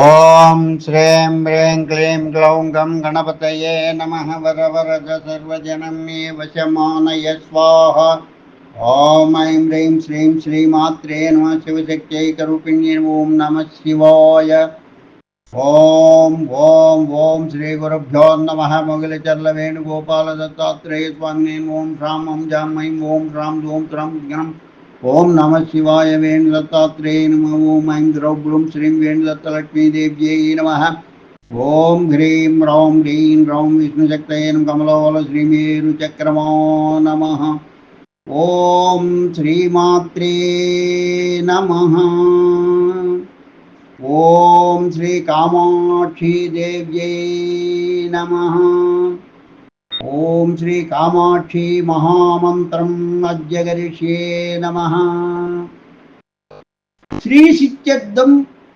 ॐ श्रीं ह्रीं क्लीं ग्लौं गं गणपतये नमः वरवरद सर्वजनं मे वशमानय स्वाहा। ॐ ऐं ह्रीं श्रीं श्रीमात्रे नमः शिवशक्त्यैकरूपिण्ये ॐ नमः शिवाय। ॐ ॐ ॐ श्रीगुरुभ्यो नमः मोगिलचर्लवेणुगोपालदत्तात्रेय स्वामिने ॐ श्रां ॐ जां ऐं ॐ श्रां ॐ त्रां ज्ञं ओम नम शिवाय वेणुदत्तात्रेय नम, ओम ऐं द्रौभ्रूं श्रीं वेणुदत्तलक्ष्मीदेव्यै नम। ओं ह्रीं रौं ह्रीं रौं विष्णुशक्तयेन कमलोल श्रीमेरुचक्रमो नम। ओं श्रीमात्रे नम। ओं श्रीकामाक्षीदेव्यै नमः। ओम శ్రీ కామాక్షి మహామంత్రం అద్యగరిష్యే నమ శ్రీ సిత్యర్థం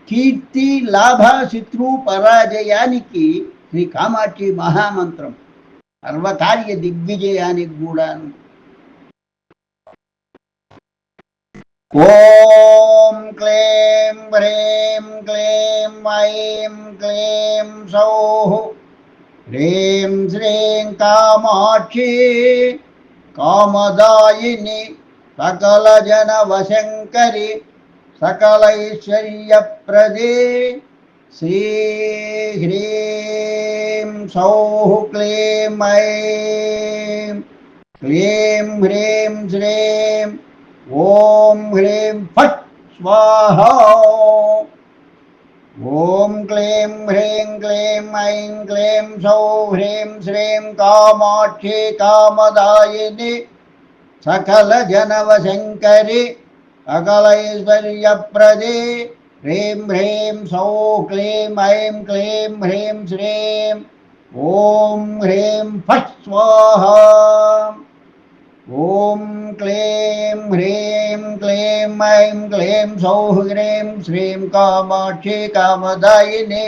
కీర్తి లాభ శత్రు పరాజయానికి శ్రీ కామాక్షి మహామంత్రం సర్వకార్య దిగ్విజయానికి కూడాను ఓం క్లేం హ్రీం క్లేం ఐం క్లేం సౌః హ్రీం శ్రీం కామాక్షి కామదాయిని సకల జన వశంకరి సకలైశ్వర్యప్రదే శ్రీ హ్రీం సౌః క్లీం ఐం క్లీం హ్రీం శ్రీం ఓం హ్రీం ఫట్ ॐ क्लीं ह्रीं क्लीं ऐं क्लीं सौः ह्रीं श्रीं कामाक्षे कामदायिनि सकलजनवशङ्करि अकलैश्वर्यप्रदे। ह्रीं ह्रीं सौः क्लीं ऐं क्लीं ह्रीं श्रीं। ॐ ह्रीं फट् स्वाहा। ఫట్ స్వాహా ఓం క్లీం హ్రీం క్లీం ఐం క్లీం సౌః హ్రీం శ్రీం కామాక్షి కామదాయిని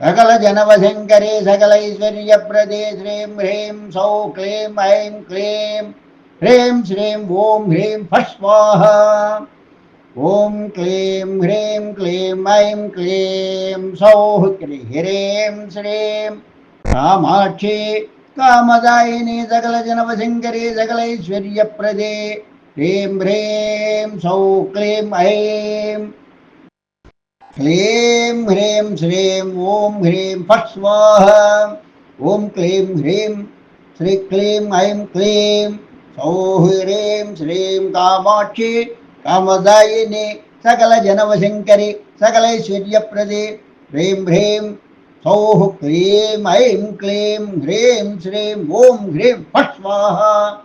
సకల జనవశంకరి సకలైశ్వర్యప్రదే శ్రీం హ్రీం సౌ క్లీం ఐం క్లీం హ్రీం శ్రీం ఓం హ్రీం ఫట్ స్వాహ ఓం క్లీం హ్రీం క్లీం ఐం క్లీం కామదాయిని సకల జనవశంకరి సకలైశ్వర్యప్రదే హ్రీం హ్రీం సౌ క్లీం ఐం క్లీం హ్రీం శ్రీం ఓం హ్రీం ఫట్ స్వాహ ఓం క్లీం హ్రీం శ్రీ క్లీం ఐం క్లీం సౌ హ్రీం శ్రీం కామాక్షి కామదాయిని సకల జనవశంకరి సకలైశ్వర్యప్రదే హ్రీం హ్రీం सौः क्लीं ऐं क्लीं, ह्रीं, श्रीं, ॐ ह्रीं, फट् स्वाहा।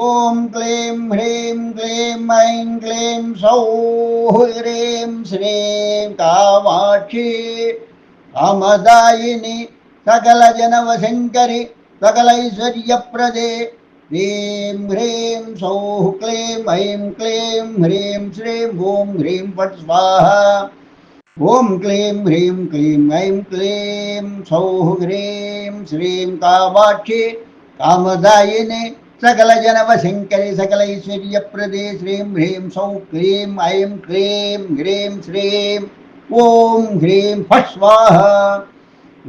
ॐ क्लीं, ह्रीं, क्लीं, ऐं क्लीं, सौः ह्रीं, श्रीं कामाक्षी, कामदायिनि, सकलजनवशङ्करि, सकलैश्वर्यप्रदे। ह्रीं ह्रीं, सौः क्लीं, ऐं क्लीं, ह्रीं, श्रीं, ॐ ह्रीं, फट् स्वाहा। ఓం క్లీం హ్రీం క్లీం ఐం క్లీం సౌః హ్రీం శ్రీం కామాక్షి కామదాయిని సకల జనవశంకరి సకలైశ్వర్యప్రదే శ్రీం హ్రీం సౌ క్లీం ఐం క్లీం హ్రీం శ్రీం ఓం హ్రీం ఫస్వాహ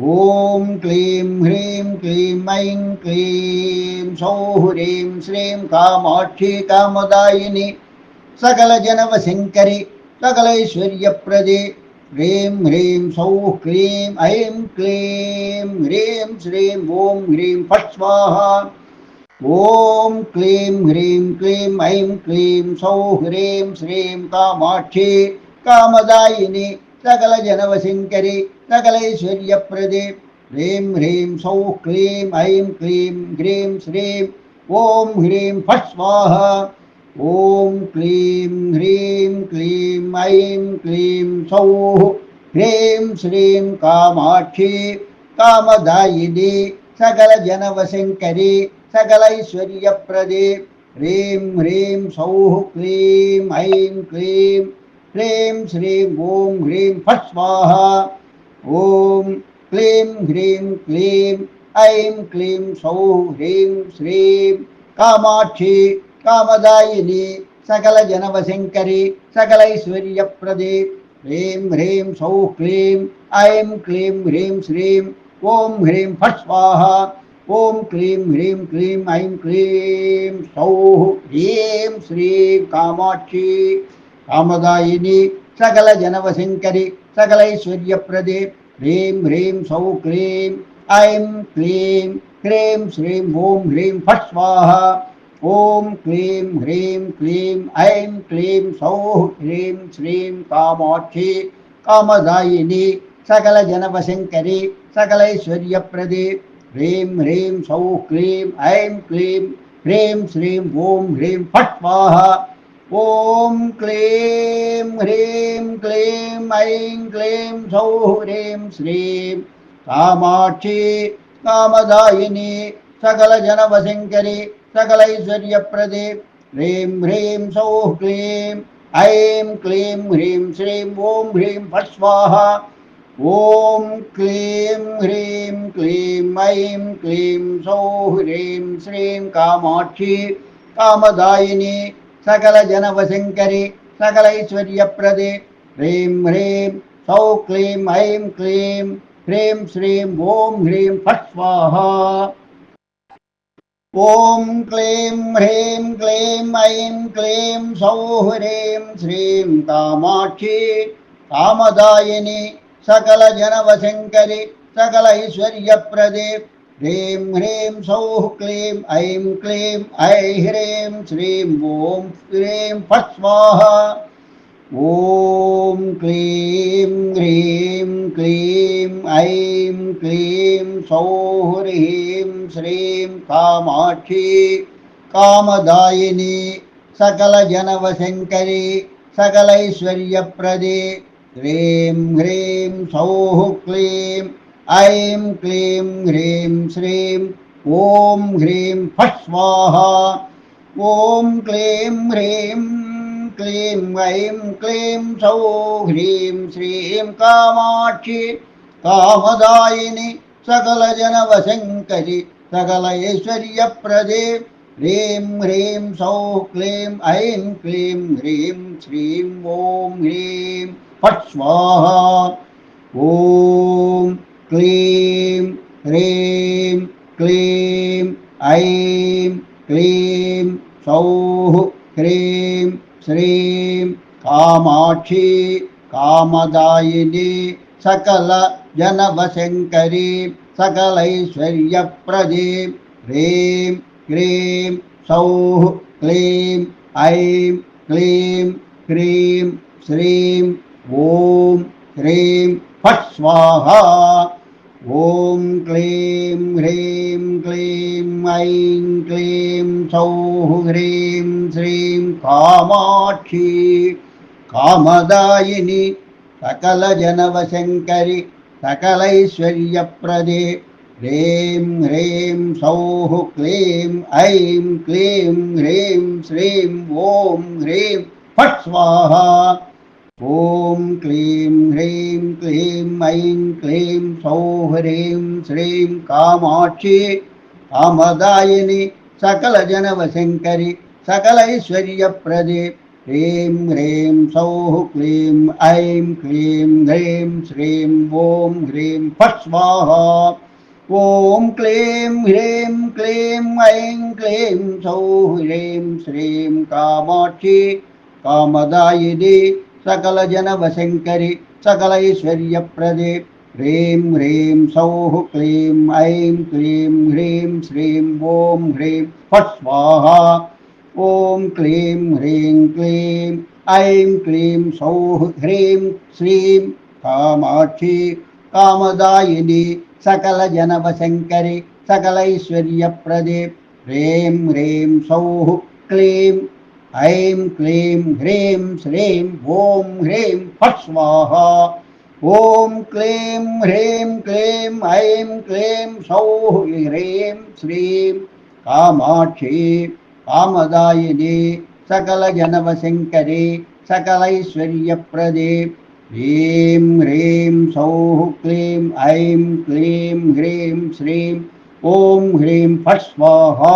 ఓం క్లీం హ్రీం క్లీం ఐం క్లీం సౌః హ్రీం శ్రీం కామాక్షి కామదాయిని సకల జనవశంకరి సకలైశ్వర్యప్రదే ह्रीं ह्रीं सौः क्रीं ऐं क्लीं ह्रीं श्रीं ॐ ह्रीं फट् स्वाहा। ॐ क्लीं ह्रीं क्लीं ऐं क्लीं सौः ह्रीं श्रीं कामाक्षी, कामदायिनी सकलजनवसिङ्करि सकलैश्वर्यप्रदे। ह्रीं ह्रीं सौः क्लीं ऐं क्लीं ह्रीं श्रीं ॐ ह्रीं फट् स्वाहा। ఓం హ్రీం ఫట్ స్వాహ ఓం క్లీం హ్రీం క్లీం ఐం క్లీం సౌః హ్రీం శ్రీం కామాక్షి కామదాయిని సకల జనవశంకరి సకలైశ్వర్యప్రదే హ్రీం హ్రీం సౌః క్లీం ఐం క్లీం హ్రీం శ్రీం ఓం హ్రీం ఫట్ స్వాహ ఓం క్లీం హ్రీం క్లీం ఐం காமதாயினி சகல ஜனவசங்கரி சகல ஐஸ்வர்ய பிரதி ஹ்ரீம் ஹ்ரீம் சௌ க்ளீம் ஐம் க்ளீம் ஹ்ரீம் ஸ்ரீம் ஓம் ஹ்ரீம் ஃபட் ஸ்வாஹா ஓம் க்ளீம் ஹ்ரீம் க்ளீம் ஐம் க்ளீம் சௌ ஹ்ரீம் ஸ்ரீம் காமாட்சி காமதாயினி சகல ஜனவசங்கரி சகல ஐஸ்வர்ய பிரதி ஹ்ரீம் ஹ்ரீம் சௌ க்ளீம் ஐம் க்ளீம் ह्रीं श्रीं ॐ ह्रीं फट् ஓம் க்ளீம் ஹ்ரீம் க்ளீம் ஐம் க்ளீம் சௌ ஹ்ரீம் ஸ்ரீம் காமாட்சி காமதாயினி சகல ஜனவசங்கரி சகல ஐஸ்வர்யப்பிரதி. ஹ்ரீம் ஹ்ரீம் சௌ க்ளீம் ஐம் க்ளீம் ஹ்ரீம் ஸ்ரீம் ஓம் ஹ்ரீம் பட்வாஹா. ஓம் க்ளீம் ஹ்ரீம் க்ளீம் ஐம் க்ளீம் சௌ ஹ்ரீம் ஸ்ரீம் காமாட்சி காமதாயினி சகல ஜனவசங்கரி सकलैश्वर्यप्रदे ह्रीं ह्रीं सौः क्लीं ऐं क्लीं ह्रीं श्रीं ॐ ह्रीं फट् स्वाहा ॐ क्लीं ह्रीं क्लीं ऐं क्लीं सौः ह्रीं श्रीं कामाक्षी कामदायिनी सकलजनवशङ्करि सकलैश्वर्यप्रदे ह्रीं ह्रीं सौः क्लीं ऐं क्लीं ह्रीं श्रीं ॐ ह्रीं फट् स्वाहा ॐ क्लीं ह्रीं क्लीं ऐं क्लीं सौः ह्रीं श्रीं कामाक्षी कामदायिनी सकलजनवशङ्करि सकलैश्वर्यप्रदे ह्रीं ह्रीं सौः क्लीं ऐं क्लीं ऐ ह्रीं श्रीं ॐ ह्रीं फट् स्वाहा ॐ क्लीं ह्रीं क्लीं ऐं क्लीं सौः ह्रीं శ్రీం కామాక్షి కామదాయిని సకల జనవశంకరి సకలైశ్వర్యప్రదే హ్రీం హ్రీం సౌః క్లీం ఐం క్లీం హ్రీం శ్రీం ఓం హ్రీం ఫట్ స్వాహ ఓం క్లీం హ్రీం క్లీం ఐం క్లీం సౌ హ్రీం శ్రీం కామాక్షి కామదాయిని సకలజనవశంకరి सकलैश्वर्यप्रदे ह्रीं ह्रीं सौः क्लीं ऐं क्लीं ह्रीं श्रीं ॐ ह्रीं। फट् स्वाहा। ॐ क्लीं ह्रीं क्लीं ऐं क्लीं सौः ह्रीं श्रीं। कामाक्षी कामदायिनी सकल जनवशङ्करी सकलैश्वर्यप्रदे। ह्रीं क्लीं सौः क्लीं ऐं क्लीं ह्रीं श्रीं ॐ ह्रीं फट् स्वाहा। ॐ क्लीं ह्रीं क्लीं ऐं क्लीं सौः ह्रीं श्रीं कामाक्षी कामदायिनि సకల జనవశంకరి సకలైశ్వర్యప్రదే హ్రీం హ్రీం సౌః క్లీం ఐం క్లీం హ్రీం శ్రీం ఓం హ్రీం ఫట్ స్వాహ ఓం క్లీం హ్రీం క్లీం ఐం క్లీం సౌః హ్రీం శ్రీం కామాక్షి కామదాయిని సకల జనవశంకరి సకలైశ్వర్యప్రదే ह्रीं ह्रीं सौः क्लीं ऐं क्लीं ह्रीं श्रीं ॐ ह्रीं फट् स्वाहा ॐ क्लीं ह्रीं क्लीं ऐं क्लीं सौः ह्रीं श्रीं कामाक्षी कामदायिनी सकलजनवशङ्करि सकलैश्वर्यप्रदे ह्रीं ह्रीं सौः क्लीं ऐं क्लीं ह्रीं श्रीं ॐ ह्रीं फट् स्वाहा ఓం క్లీం హ్రీం క్లీం ఐం క్లీం సౌ హ్రీం శ్రీం కామాక్షి కామదాయిని సకల జనవశంకరి సకలైశ్వర్యప్రదే హ్రీం హ్రీం సౌః క్లీం ఐం క్లీం హ్రీం శ్రీం ఓం హ్రీం ఫట్ స్వాహ ఓం క్లీం హ్రీం క్లీం ఐం క్లీం సౌః హ్రీం శ్రీం కామాక్షి कामाक्षी कामदायिनी सकलजनवशङ्करी सकलैश्वर्यप्रदे ह्रीं ह्रीं सौः क्लीं ऐं क्लीं ह्रीं श्रीं ॐ ह्रीं फट् स्वाहा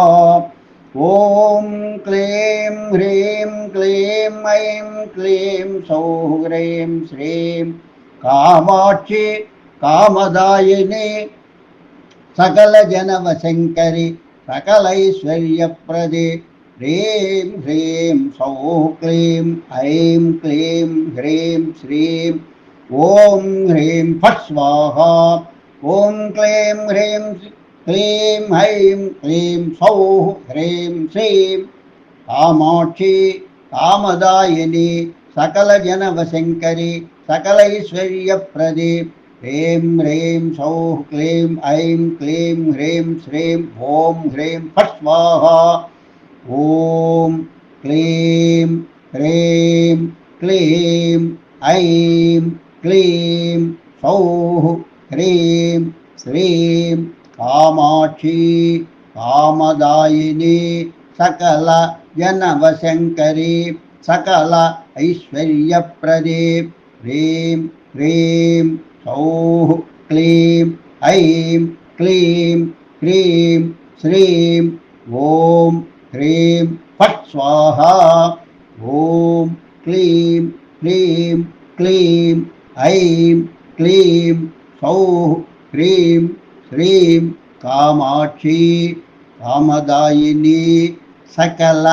ॐ क्लीं ह्रीं क्लीं ऐं क्लीं सौः ह्रीं श्रीं कामाक्षि कामदायिनी सकलजनवशङ्करि सकलैश्वर्यप्रदे ह्रीं ह्रीं सौः क्लीं ऐं क्लीं ह्रीं श्रीं ॐ ह्रीं फट् स्वाहा ॐ क्लीं ह्रीं क्लीं ऐं क्लीं सौः ह्रीं श्रीं कामाक्षि कामदायिनी सकलजनवशङ्करि सकलैश्वर्यप्रदे ह्रीं ह्रीं सौः क्लीं ऐं क्लीं ह्रीं श्रीं ॐ ह्रीं फट् स्वाहा। ॐ क्लीं ह्रीं क्लीं ऐं क्लीं सौः ह्रीं श्रीं कामाक्षी कामदायिनी सकल जनवशङ्करी सकल ऐश्वर्यप्रदे ह्रीं ह्रीं सौः क्लीं ऐं क्लीं ह्रीं श्रीं ॐ ह्रीं फट् स्वाहा ॐ क्लीं ह्रीं क्लीं ऐं क्लीं सौः ह्रीं श्रीं कामाक्षी कामदायिनी सकल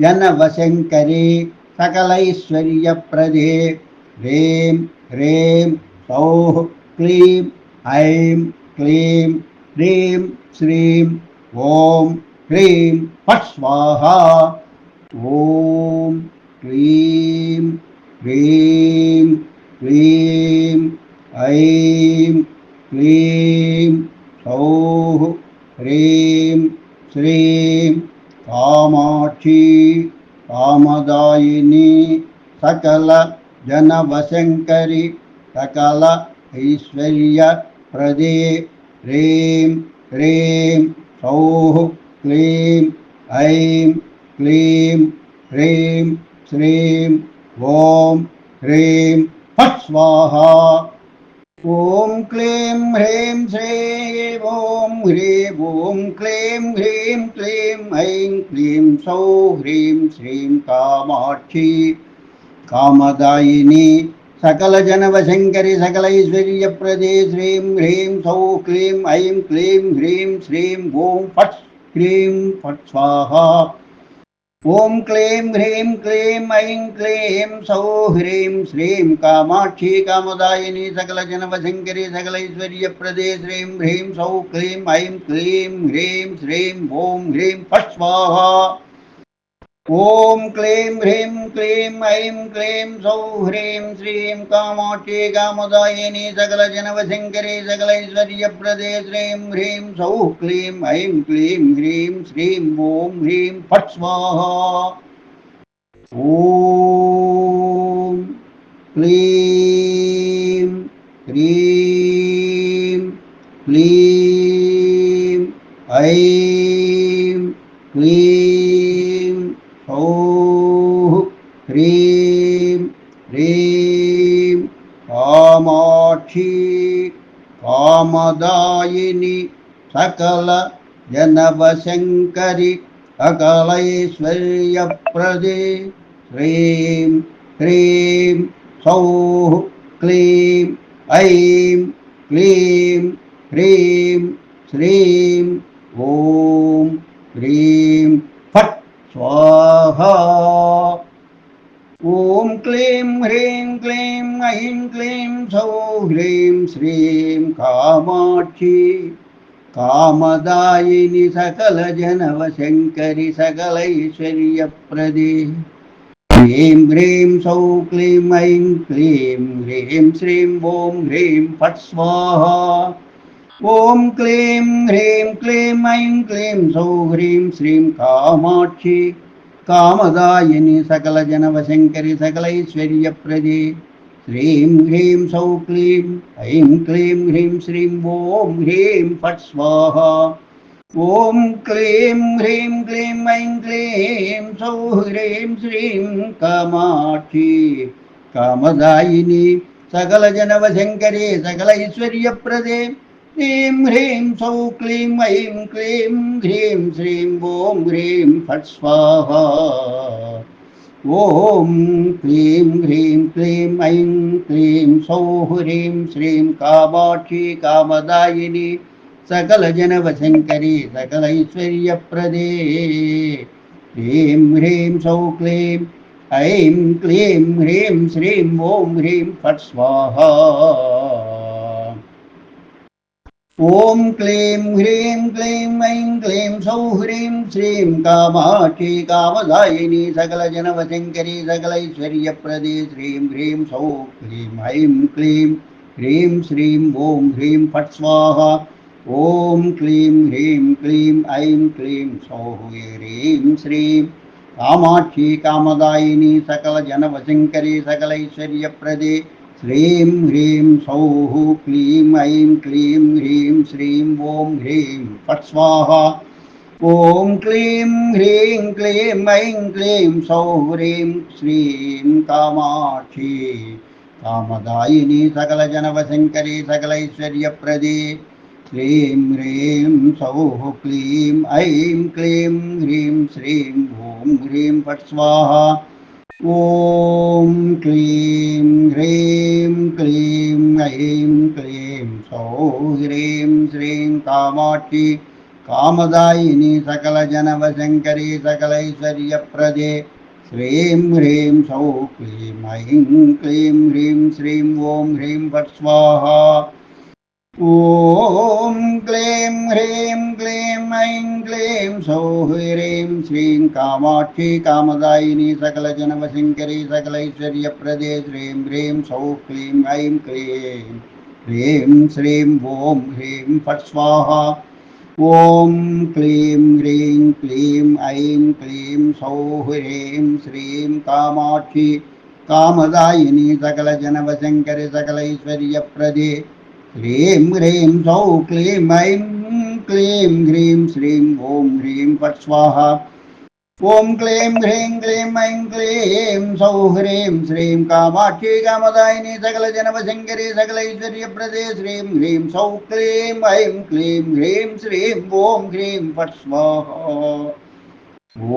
जनवशङ्करी सकलैश्वर्यप्रदे ह्रीं ह्रीं सौः क्लीं ऐं क्लीं ह्रीं श्रीं ॐ ह्रीं फट् स्वाहा। ॐ क्लीं ह्रीं क्लीं ऐं क्लीं सौः ह्रीं श्रीं कामाक्षी कामदायिनी सकल जनवशङ्करि सकल ऐश्वर्यप्रदे ह्रीं ह्रीं सौः क्लीं ऐं क्लीं ह्रीं श्रीं ॐ ह्रीं स्वाहा। ॐ क्लीं ह्रीं श्रीं ॐ ह्रीं ॐ क्लीं ह्रीं क्लीं ऐं क्लीं सौः ह्रीं श्रीं कामाक्षी कामदायिनी सकलजनवशङ्करि सकलैश्वर्यप्रदे श्रीं ह्रीं सौः क्लीं ऐं क्लीं ह्रीं श्रीं ॐ फट् क्लीं फट् स्वाहा ॐ क्लीं ह्रीं क्लीं ऐं क्लीं सौः ह्रीं श्रीं कामाक्षी कामदायिनी सकलजनवशङ्करि सकलैश्वर्यप्रदे श्रीं ह्रीं सौः क्लीं ऐं क्लीं ह्रीं श्रीं ॐ ह्रीं फट् स्वाहा। ॐ क्लीं ह्रीं क्लीं ऐं क्लीं सौः ह्रीं श्रीं कामाक्षी कामदायिनी सकलजनवशङ्करि सकलैश्वर्यप्रदे श्रीं ह्रीं सौः क्लीं ऐं क्लीं ह्रीं श्रीं ॐ ह्रीं फट् स्वाहा। ॐ क्लीं ह्रीं क्लीं ऐं क्लीं सौः ह्रीं ह्रीं कामाक्षी कामदायिनि सकल जनवशङ्करि सकलैश्वर्यप्रदे। श्रीं ह्रीं सौः क्लीं ऐं क्लीं ह्रीं श्रीं ॐ ह्रीं स्वाहा ॐ क्लीं ह्रीं क्लीं ऐं क्लीं सौः ह्रीं श्रीं कामाक्षी कामदायिनि सकलजनवशङ्करि सकलैश्वर्यप्रदे ह्रीं ह्रीं सौः क्लीं ऐं क्लीं ह्रीं श्रीं ॐ ह्रीं फट् स्वाहा ॐ क्लीं ह्रीं क्लीं ऐं क्लीं सौः ह्रीं श्रीं कामाक्षी कामदायिनि सकलजनवशङ्करि सकलैश्वर्यप्रदे ह्रीं ह्रीं सौः क्लीं ऐं क्लीं ह्रीं श्रीं ॐ ह्रीं फट् स्वाहा ॐ क्लीं ह्रीं क्लीं ऐं क्लीं सौः ह्रीं श्रीं कामाक्षी कामदायिनी सकलजनवशङ्करे सकलैश्वर्यप्रदे ह्रीं ह्रीं सौ क्लीं ऐं क्लीं ह्रीं श्रीं ॐ ह्रीं फट् स्वाहा ॐ क्लीं ह्रीं क्लीं ऐं क्लीं सौः ह्रीं श्रीं कामाक्षी कामदायिनी सकलजनवशङ्करी सकलैश्वर्यप्रदे ह्रीं ह्रीं सौ क्लीं ऐं क्लीं ह्रीं श्रीं ॐ ह्रीं फट् स्वाहा ஓம் க்ளீம் ஹ்ரீம் க்ளீம் ஐம் க்ளீம் சௌ ஹ்ரீம் ஸ்ரீம் காமாட்சி காமதாயினி சகல ஜனவசங்கரி சகலைஸ்வரிய பிரதி ஸ்ரீம் ஹ்ரீம் சௌ க்ளீம் ஐம் க்ளீம் ஹ்ரீம் ஸ்ரீம் ஓம் ஹ்ரீம் பட் ஸ்வாஹா. ஓம் க்ளீம் ஹ்ரீம் க்ளீம் ஐம் க்ளீம் சௌ ஹ்ரீம் ஸ்ரீம் காமாட்சி காமதாயினி சகல ஜனவசங்கரி சகலைஸ்வரிய பிரதி ह्रीं सौः क्लीं ऐं क्लीं ह्रीं श्रीं ॐ ह्रीं फट् स्वाहा ॐ क्लीं ह्रीं क्लीं ऐं क्लीं सौः ह्रीं श्रीं कामाक्षी कामदायिनी सकलजनवशङ्करी सकलैश्वर्यप्रदे श्रीं ह्रीं सौः क्लीं ऐं क्लीं ह्रीं श्रीं ॐ ह्रीं फट् स्वाहा ॐ क्लीं ह्रीं क्लीं ऐं क्लीं सौः ह्रीं श्रीं कामाक्षी कामदायिनी सकलजनवशङ्करी सकलैश्वर्यप्रदे। श्रीं ह्रीं सौः क्लीं ऐं क्लीं ह्रीं श्रीं ॐ ह्रीं फट् स्वाहा। ॐ क्लीं ह्रीं कामाक्षी कामदायिनी सकलजनवशङ्करी सकलैश्वर्यप्रदे श्रीं ह्रीं सौः क्लीं ऐं क्लीं ह्रीं श्रीं ॐ ह्रीं फट् स्वाहा ॐ क्लीं ह्रीं क्लीं ऐं क्लीं सौः ह्रीं श्रीं कामाक्षी कामदायिनी सकलजनवशङ्करि सकलैश्वर्यप्रदे ह्रीं ह्रीं सौः क्लीं ऐं क्लीं ह्रीं श्रीं ॐ ह्रीं फट् स्वाहा ஓம் க்ளீம் ஹ்ரீம் க்ளீம் ஐம் க்ளீம் சௌ ஹ்ரீம் ஸ்ரீம் காமாட்சி காமதாயினி சகல ஜனவசங்கரி சகல ஐஸ்வர்ய பிரதே ஸ்ரீம் ஹ்ரீம் சௌ க்ளீம் ஐம் க்ளீம் ஹ்ரீம் ஸ்ரீம் ஓம் ஹ்ரீம் பட்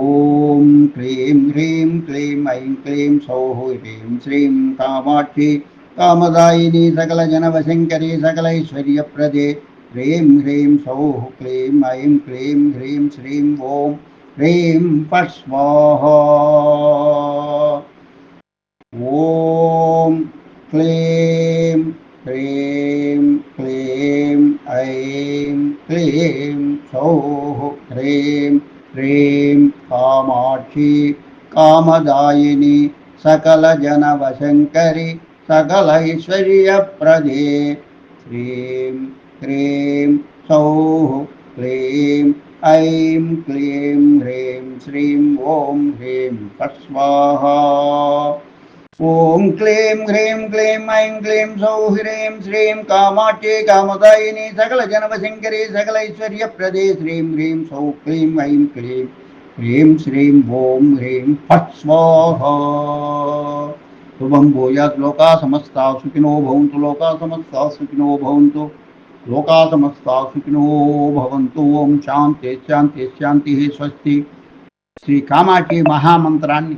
ஓம் க்ளீம் ஹ்ரீம் க்ளீம் ஐம் க்ளீம் சௌ ஹ்ரீம் ஸ்ரீம் காமாட்சி காமதாயினி சகல ஜனவசங்கரி சகல ஐஸ்வர்ய பிரதே ஹ்ரீம் ஹ்ரீம் சௌ க்ளீம் ஐம் க்ளீம் ஹ்ரீம் ஸ்ரீம் ஓம் ह्रीं स्वाहा ॐ क्लीं ह्रीं क्लीं ऐं क्लीं सौः ह्रीं ह्रीं कामाक्षी कामदायिनी सकलजनवशङ्करि सकलैश्वर्यप्रदे। ह्रीं सौः क्लीं ऐं क्लीं ह्रीं श्रीं ॐ ह्रीं स्वाहा ॐ क्लीं ह्रीं क्लीं ऐं क्लीं सौ ह्रीं श्रीं कामाक्षी कामदायिनी सकलजन्मशङ्करी सकलैश्वर्यप्रदे श्रीं ह्रीं सौः क्लीं ऐं क्लीं ह्रीं श्रीं ॐ ह्रीं फट् स्वाहा शुभं भूयात् लोकाः समस्ता सुखिनो भवन्तु लोकाः समस्ता सुखिनो भवन्तु లోకా సుఖినో భవంతు ఓం శాంతి శాంతి శాంతి స్వస్తి. శ్రీ కామాక్షి మహామంత్రాన్ని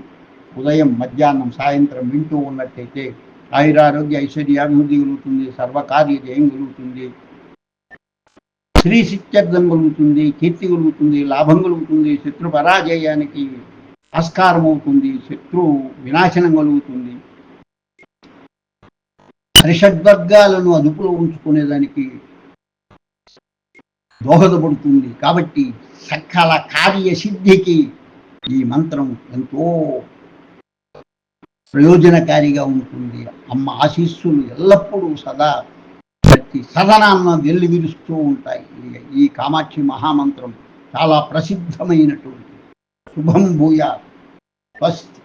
ఉదయం మధ్యాహ్నం సాయంత్రం వింటూ ఉన్నట్టయితే ఆయురారోగ్య ఐశ్వర్యాభివృద్ధి కలుగుతుంది సర్వకార్య జయం కలుగుతుంది. శ్రీ శిత్యర్థం కలుగుతుంది కీర్తి కలుగుతుంది లాభం కలుగుతుంది శత్రు పరాజయానికి ఆస్కారం అవుతుంది శత్రు వినాశనం కలుగుతుంది. హరిషడ్వర్గాలను అదుపులో ఉంచుకునేదానికి దోహదపడుతుంది. కాబట్టి సకల కార్యసిద్ధికి ఈ మంత్రం ఎంతో ప్రయోజనకారిగా ఉంటుంది. అమ్మ ఆశీస్సులు ఎల్లప్పుడూ సదా ప్రతి సదనాన్న వెల్లివిరుస్తూ ఉంటాయి. ఈ- కామాక్షి మహామంత్రం చాలా ప్రసిద్ధమైనటువంటి. శుభం భూయ. స్వస్తి.